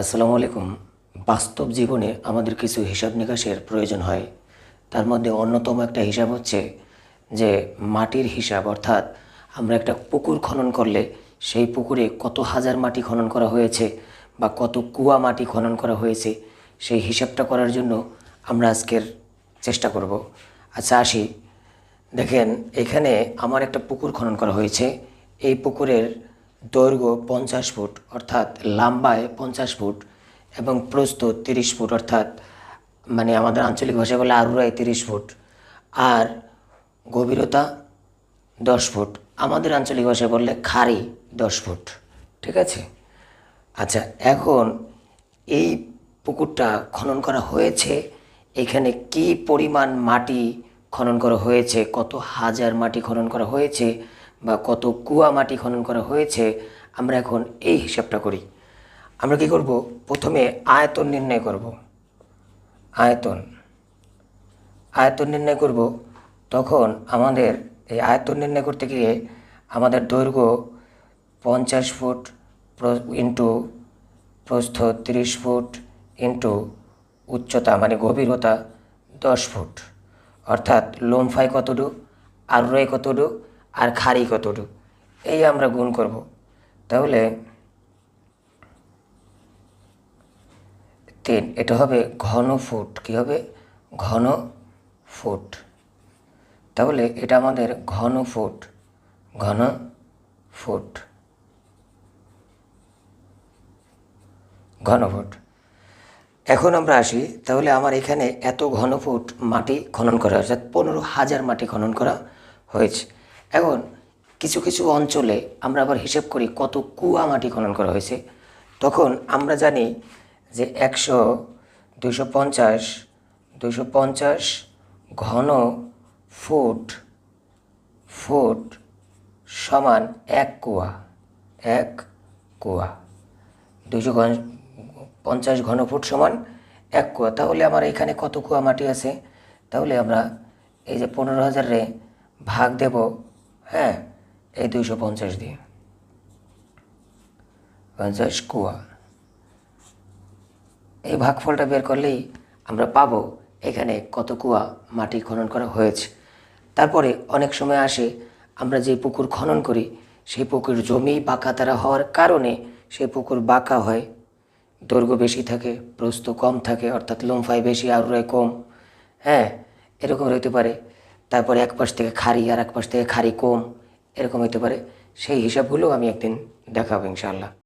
আসসালামু আলাইকুম। বাস্তব জীবনে আমাদের কিছু হিসাব নিকাশের প্রয়োজন হয়। তার মধ্যে অন্যতম একটা হিসাব হচ্ছে যে মাটির হিসাব, অর্থাৎ আমরা একটা পুকুর খনন করলে সেই পুকুরে কত হাজার মাটি খনন করা হয়েছে বা কত কুয়া মাটি খনন করা হয়েছে, সেই হিসাবটা করার জন্য আমরা আজকের চেষ্টা করব। আচ্ছা আসি। দেখেন, এখানে আমার একটা পুকুর খনন করা হয়েছে। এই পুকুরের দৈর্ঘ্য পঞ্চাশ ফুট, অর্থাৎ লাম্বায় পঞ্চাশ ফুট এবং প্রস্থ তিরিশ ফুট, অর্থাৎ মানে আমাদের আঞ্চলিক ভাষায় বলে আরুরায় তিরিশ ফুট আর গভীরতা দশ ফুট। আমাদের আঞ্চলিক ভাষায় বললে খাড়ি দশ ফুট। ঠিক আছে? আচ্ছা এখন এই পুকুরটা খনন করা হয়েছে, এখানে কি পরিমাণ মাটি খনন করা হয়েছে, কত হাজার মাটি খনন করা হয়েছে বা কত কুয়া মাটি খনন করা হয়েছে, আমরা এখন এই হিসাবটা করি। আমরা কি করব? প্রথমে আয়তন নির্ণয় করব। আয়তন। আয়তন নির্ণয় করব। তখন আমাদের এই আয়তন নির্ণয় করতে গিয়ে আমাদের দৈর্ঘ্য পঞ্চাশ ফুট ইন্টু প্রস্থ তিরিশ ফুট ইন্টু উচ্চতা মানে গভীরতা দশ ফুট। অর্থাৎ লোমফাই কতটু আরুরাই কতটু আর খাড়ি কতটুকু? এই আমরা গুণ করব। তাহলে তিন, এটা হবে ঘন ফুট। কি হবে? ঘন ফুট। তাহলে এটা আমাদের ঘন ফুট ঘন ফুট। ঘন ফুট। এখন আমরা আসি, তাহলে আমার এখানে এত ঘন ফুট মাটি খনন করা হয়েছে পনেরো হাজার মাটি খনন করা হয়েছে। এখন কিছু কিছু অঞ্চলে আমরা আবার হিসেব করি কত কুয়া মাটি খনন করা হয়েছে। তখন আমরা জানি যে একশো দুশো পঞ্চাশ পঞ্চাশ ঘন ফুট ফুট সমান এক কুয়া এক কুয়া। দুশো ঘন, পঞ্চাশ ঘন ফুট সমান এক কুয়া। তাহলে আমার এখানে কত কুয়া মাটি আছে? তাহলে আমরা এই যে পনেরো হাজারে ভাগ দেব হ্যাঁ এই দুইশো পঞ্চাশ দিয়ে। পঞ্চাশ কুয়া। এই ভাগফলটা বের করলেই আমরা পাবো এখানে কত কুয়া মাটি খনন করা হয়েছে। তারপরে অনেক সময় আসে আমরা যে পুকুর খনন করি, সেই পুকুর জমি বাঁকা তারা হওয়ার কারণে সেই পুকুর বাঁকা হয়। দৈর্ঘ্য বেশি থাকে, প্রস্থ কম থাকে, অর্থাৎ লম্ফাই বেশি আরুরাই কম। হ্যাঁ এরকম হতে পারে। তারপরে এক পাশ থেকে খারি আর এক পাশ থেকে খারি কম, এরকম হতে পারে। সেই হিসাবগুলো আমি একদিন দেখাবো ইনশাআল্লাহ।